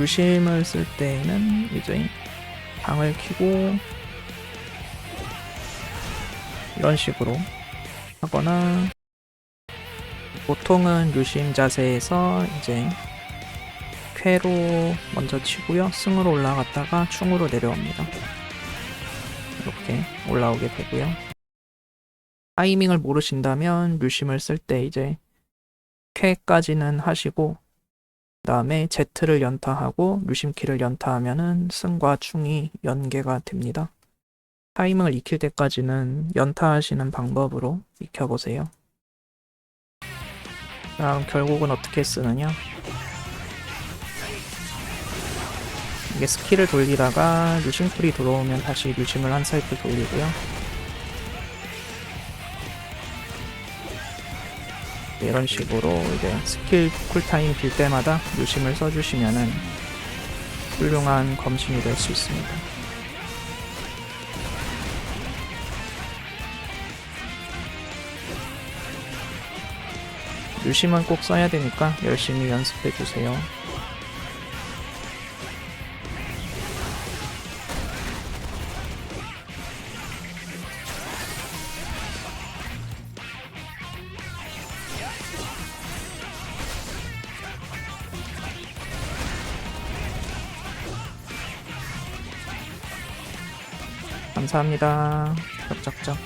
유심을 쓸 때는 이제 방을 키고 이런 식으로 하거나 보통은 유심 자세에서 이제 쾌로 먼저 치고요. 승으로 올라갔다가 충으로 내려옵니다. 이렇게 올라오게 되고요. 타이밍을 모르신다면 유심을 쓸 때 이제 쾌까지는 하시고 그 다음에 Z를 연타하고 유심키를 연타하면은 승과 충이 연계가 됩니다. 타이밍을 익힐 때까지는 연타하시는 방법으로 익혀보세요. 그럼 결국은 어떻게 쓰느냐? 이게 스킬을 돌리다가 유심쿨이 들어오면 다시 유심을 한 사이클 돌리고요. 이런 식으로 이제 스킬 쿨타임 빌 때마다 유심을 써주시면은 훌륭한 검신이 될 수 있습니다. 유심은 꼭 써야 되니까 열심히 연습해 주세요. 감사합니다. 짝짝짝.